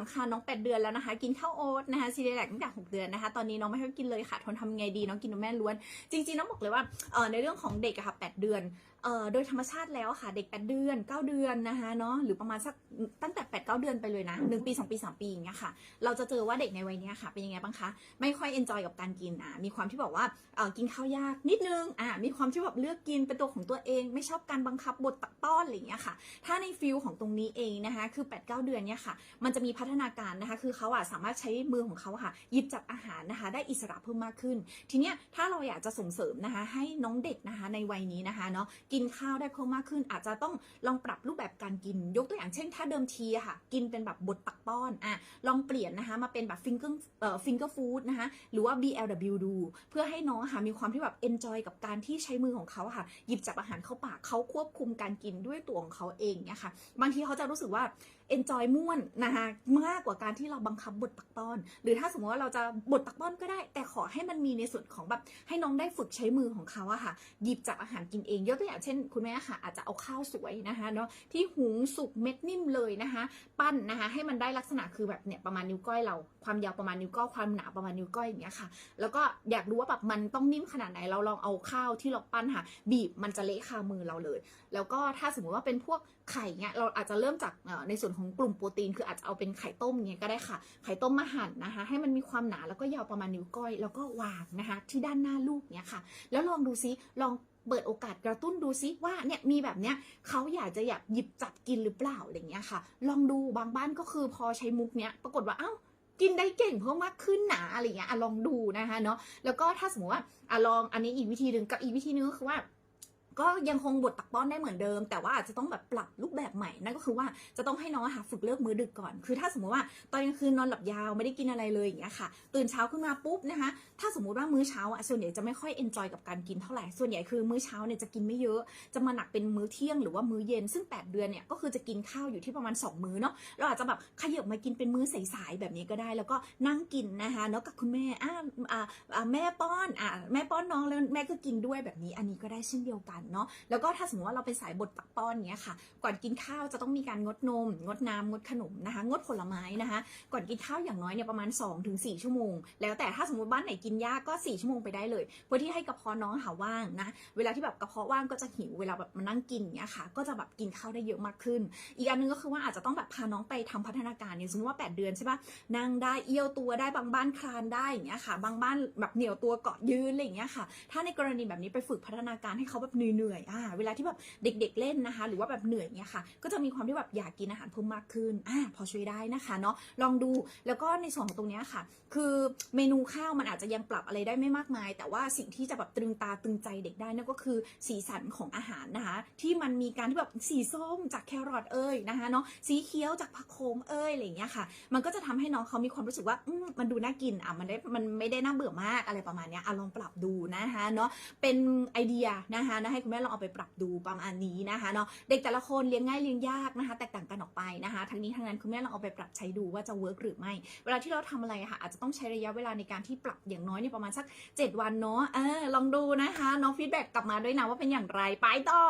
ามค่ะน้อง8เดือนแล้วนะคะ กินข้าวโอ๊ตนะคะซีเรียลตั้งแต่6เดือนนะคะ ตอนนี้น้องไม่ค่อยกินเลยค่ะ ทนทำไงดีน้องกินนมแม่ล้วน จริงๆน้องบอกเลยว่าเออในเรื่องของเด็กอะค่ะ8เดือนเอ่อโดยธรรมชาติแล้วค่ะ เด็ก 8 เดือน 9 เดือนนะคะเนาะหรือประมาณสักตั้งแต่ 8 9 เดือนไปเลยนะ 1 ปี 2 ปี 3 ปีอย่างเงี้ยค่ะ เราจะเจอว่าเด็กในวัยนี้ค่ะ เป็นยังไงบ้างคะ ไม่ค่อยเอนจอยกับการกินอะมีความที่บอกว่าเออกินข้าวยากนิดนึงอะมีความที่แบบเลือกกินเป็นตัวของตัวเอง ไม่ชอบการบังคับบทตักป้อนอะไรอย่างเงี้ยค่ะ ถ้าในฟิลของตรงนี้เองนะคะคือ 8 9 เดือนเนี่ยค่ะ มันจะมีพัฒนาการนะคะ คือเขาอะสามารถใช้มือของเขาค่ะ หยิบจับอาหารนะคะ ได้อิสระเพิ่มมากขึ้น ทีเนี้ยถ้าเราอยากจะส่งเสริมนะคะ ให้น้องเด็กนะคะในวัยนี้นะคะเนาะกินข้าวได้เพิ่มมากขึ้น อาจจะต้องลองปรับรูปแบบการกิน ยกตัวอย่างเช่น ถ้าเดิมทีอะค่ะ กินเป็นแบบบทตักป้อนอะลองเปลี่ยนนะคะมาเป็นแบบฟิงเกอร์เอ่อฟิงเกอร์ฟู้ดนะคะหรือว่า BLW ดู เพื่อให้น้องค่ะมีความที่แบบ enjoy กับการที่ใช้มือของเขาค่ะ หยิบจับอาหารเข้าปากเขาควบคุมการกินด้วยตัวของเขาเองเนี่ยค่ะ บางทีเขาจะรู้สึกว่า enjoy ม่วนนะคะมากกว่าการที่เราบังคับบทตักป้อน หรือถ้าสมมติว่าเราจะบทตักป้อนก็ได้ แต่ขอให้มันมีในส่วนของแบบให้น้องได้ฝึกใช้มือของเขาอะค่ะ หยิบจับอาหารกินเองยกตัวอย่างเช่น คุณแม่ค่ะ อาจจะเอาข้าวสวยนะคะเนาะที่หุงสุกเม็ดนิ่มเลยนะคะ ปั้นนะคะ ให้มันได้ลักษณะคือแบบเนี่ยประมาณนิ้วก้อยเรา ความยาวประมาณนิ้วก้อยความหนาประมาณนิ้วก้อยอย่างเงี้ยค่ะ แล้วก็อยากรู้ว่าแบบมันต้องนิ่มขนาดไหนเราลองเอาข้าวที่เราปั้นค่ะ บีบมันจะเละคามือเราเลย แล้วก็ถ้าสมมติว่าเป็นพวกไข่เงี้ยเราอาจจะเริ่มจากในส่วนของกลุ่มโปรตีน คืออาจจะเอาเป็นไข่ต้มเงี้ยก็ได้ค่ะ ไข่ต้มมาหั่นนะคะ ให้มันมีความหนาแล้วก็ยาวประมาณนิ้วก้อย แล้วก็วางนะคะ ที่ด้านหน้าลูกเนี้ยค่ะ แล้วลองดูซิลองเปิดโอกาสกระตุ้นดูซิว่าเนี่ยมีแบบเนี้ยเขาอยากจะอยากหยิบจับกินหรือเปล่าอะไรเงี้ยค่ะ ลองดูบางบ้านก็คือพอใช้มุกเนี้ยปรากฏว่าเอ้ากินได้เก่งเพิ่มมากขึ้นหนาอะไรเงี้ยอะลองดูนะคะเนาะแล้วก็ถ้าสมมติว่าอลองอันนี้อีกวิธีหนึ่งกับอีกวิธีนึงก็คือว่า ก็ยังคงบทตักป้อนได้เหมือนเดิม แต่ว่าอาจจะต้องแบบปรับรูปแบบใหม่นั่นก็คือว่าจะต้องให้น้องอะค่ะฝึกเลิกมื้อดึกก่อน คือถ้าสมมติว่าตอนกลางคืนนอนหลับยาวไม่ได้กินอะไรเลยอย่างเงี้ยค่ะ ตื่นเช้าขึ้นมาปุ๊บนะคะ ถ้าสมมติว่ามื้อเช้าอะส่วนใหญ่จะไม่ค่อยเอนจอยกับการกินเท่าไหร่ส่วนใหญ่คือมื้อเช้าเนี่ยจะกินไม่เยอะ จะมาหนักเป็นมื้อเที่ยงหรือว่ามื้อเย็นซึ่ง 8 เดือนเนี่ยก็คือจะกินข้าวอยู่ที่ประมาณ 2 มื้อเนาะเราอาจจะแบบขยับมากินเป็นมื้อสายๆแบบนี้ก็ได้ แล้วก็นั่งกินนะคะเนาะกับคุณแม่อ่าอ่าแม่ป้อนอ่าแม่ป้อนน้องแล้วแม่ก็กินด้วยแบบนี้อันนี้ก็ได้เช่นเดียวกันเนาะแล้วก็ถ้าสมมติว่าเราเป็นสายบทตักป้อนเนี้ยค่ะ ก่อนกินข้าวจะต้องมีการงดนม งดน้ำงดขนมนะคะ งดผลไม้นะคะ ก่อนกินข้าวอย่างน้อยเนี่ยประมาณ 2-4 ชั่วโมง แล้วแต่ถ้าสมมติบ้านไหนกินยากก็ 4 ชั่วโมงไปได้เลย เพื่อที่ให้กระเพาะน้องหาว่างนะ เวลาที่แบบกระเพาะว่างก็จะหิว เวลาแบบมานั่งกินเนี้ยค่ะ ก็จะแบบกินข้าวได้เยอะมากขึ้น อีกอันหนึงก็คือว่าอาจจะต้องแบบพาน้องไปทำพัฒนาการอย่างสมมติว่า 8 เดือนใช่ปะนั่งได้เอี้ยวตัวได้บางบ้านคลานได้อย่างเงี้ยค่ะ บางบ้านแบบเหนียวตัวเกาะยืนอะไรอย่างเงี้ยค่ะ ถ้าในกรณีแบบนี้ไปฝึกพัฒนาการให้เขาแบบเหนื่อยๆอ่าเวลาที่แบบเด็ก ๆเล่นนะคะ หรือว่าแบบเหนื่อยเงี้ยค่ะ ก็จะมีความที่แบบอยากกินอาหารเพิ่มมากขึ้นอ่าพอช่วยได้นะคะเนาะลองดูแล้วก็ในส่วนของตรงเนี้ยค่ะ คือเมนูข้าวมันอาจจะยังปรับอะไรได้ไม่มากมาย แต่ว่าสิ่งที่จะแบบตรึงตาตรึงใจเด็กได้นั่นก็คือสีสันของอาหารนะคะ ที่มันมีการที่แบบสีส้มจากแครอทเอ้ยนะคะเนาะสีเขียวจากผักโขมเอ้ยอะไรอย่างเงี้ยค่ะ มันก็จะทำให้น้องเขามีความรู้สึกว่าอืมมันดูน่ากินอะมันได้มันไม่ได้น่าเบื่อมากอะไรประมาณเนี้ยอะลองปรับดูนะคะเนาะเป็นไอเดียนะคะนะให้คุณแม่ลองเอาไปปรับดูประมาณนี้นะคะเนาะเด็กแต่ละคนเลี้ยงง่ายเลี้ยงยากนะคะ แตกต่างกันออกไปนะคะ ทั้งนี้ทั้งนั้นคุณแม่ลองเอาไปปรับใช้ดูว่าจะเวิร์กหรือไม่ เวลาที่เราทำอะไรค่ะอาจจะต้องใช้ระยะเวลาในการที่ปรับอย่างน้อยเนี่ยประมาณสัก 7 วันเนาะเออลองดูนะคะน้องฟีดแบ็กกลับมาด้วยนะว่าเป็นอย่างไรไปต่อ